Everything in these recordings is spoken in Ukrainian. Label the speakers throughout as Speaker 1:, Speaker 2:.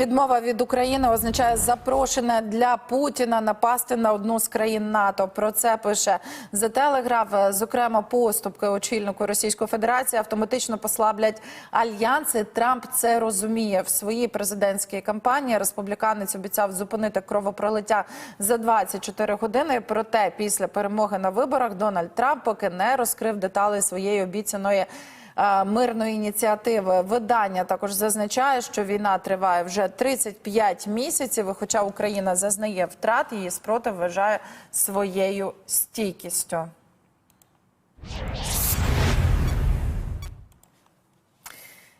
Speaker 1: відмова від України означає запрошення для Путіна напасти на одну з країн НАТО. Про це пише The Telegraph. Зокрема, поступки очільнику Російської Федерації автоматично послаблять альянси. Трамп це розуміє в своїй президентській кампанії. Республіканець обіцяв зупинити кровопролиття за 24 години. Проте після перемоги на виборах Дональд Трамп поки не розкрив деталі своєї обіцяної мирної ініціативи. Видання також зазначає, що війна триває вже 35 місяців. І хоча Україна зазнає втрат, її спротив вважає своєю стійкістю.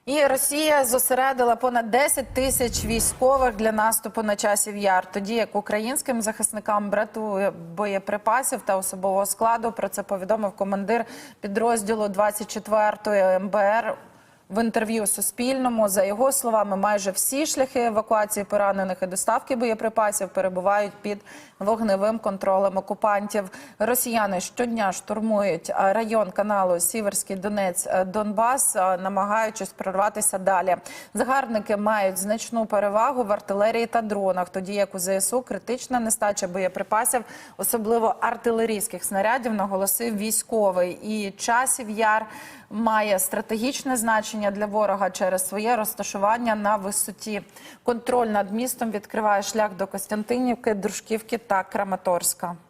Speaker 1: І Росія зосередила понад 10 тисяч військових для наступу на часів яр. Тоді як українським захисникам брату боєприпасів та особового складу. Про це повідомив командир підрозділу 24-ї МБР. В інтерв'ю Суспільному за його словами, майже всі шляхи евакуації поранених і доставки боєприпасів перебувають під вогневим контролем окупантів. Росіяни щодня штурмують район каналу Сіверський Донець Донбас, намагаючись прорватися далі. Загарбники мають значну перевагу в артилерії та дронах, тоді як у ЗСУ критична нестача боєприпасів, особливо артилерійських снарядів, наголосив військовий. І часів яр має стратегічне значення для ворога через своє розташування на висоті. Контроль над містом відкриває шлях до Костянтинівки, Дружківки та Краматорська.